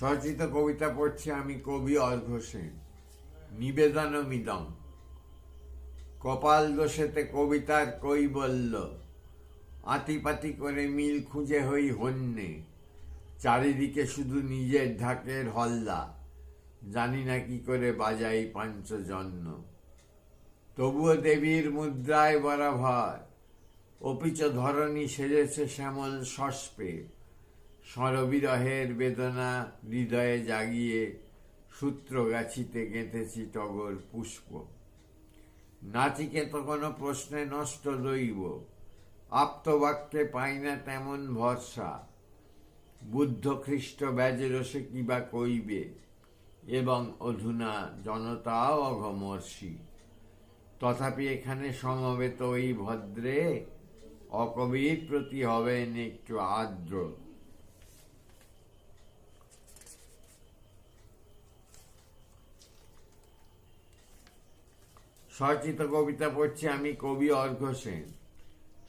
সচিত কবিতা পড়ছি আমি কবি অর্ঘ সেন। নিবেদনমিদং কপাল দোষেতে কবিতার কৈবল্য। আতিপাতি করে মিল খুঁজে হই হন্যে। চারিদিকে শুধু নিজের ঢাকের হল্লা। জানি না কি করে বাজাই পাঞ্চজন্য। তবুও দেবীর মুদ্রায় বরাভর অপিচ ধরণী সেজেছে শ্যামল সস্পে স্বরবিরহের বেদনা হৃদয়ে জাগিয়ে সূত্র গাছিতে গেঁথেছি টগর পুষ্প। নাচিকে তো কোনো প্রশ্নে নষ্ট দৈব আপ্তবাক্যে পাই না তেমন ভরসা। বুদ্ধ খ্রিস্ট ব্যাজরসে কিবা কইবে, এবং অধুনা জনতাও অঘমর্ষি। তথাপি এখানে সমবেত ওই ভদ্রে অকবির প্রতি হবেন একটু আর্দ্র। সচিত কবিতা পড়ছি আমি কবি অর্ঘ সেন।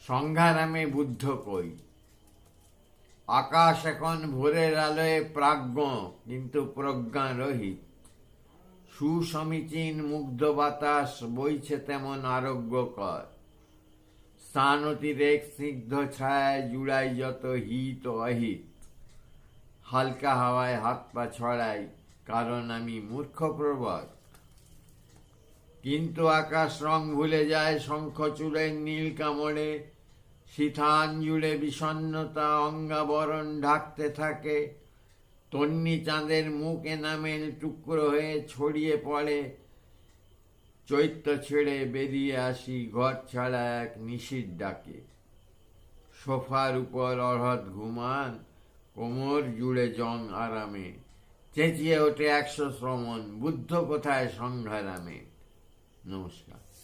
সংঘারামে বুদ্ধ কই। আকাশ এখন ভোরের আলোয় প্রাজ্ঞ, কিন্তু প্রজ্ঞা রহিত। সুসমীচীন মুগ্ধ বাতাস বইছে তেমন আরোগ্যকর। স্থান অতিরেক স্নিগ্ধ ছায় জুড়াই যত হিত অহিত। হালকা হাওয়ায় হাত পা ছড়াই কারণ আমি মূর্খ প্রবর কিন্তু আকাশ রং ভুলে যায়, শঙ্খ চূড়ের নীল কামড়ে শীতান জুড়ে বিষণ্নতা, অঙ্গাবরণ ঢাকতে থাকে, তন্নি চাঁদের মুখ এনামেল টুকরো হয়ে ছড়িয়ে পড়ে চৈত্য ছেড়ে বেরিয়ে আসি ঘর ছাড়া এক নিশির ডাকে। সোফার উপর অরহত ঘুমান, কোমর জুড়ে জং আরামে, চেঁচিয়ে ওঠে একশো শ্রমণ, বুদ্ধ কোথায় সংঘারামে? não chegar.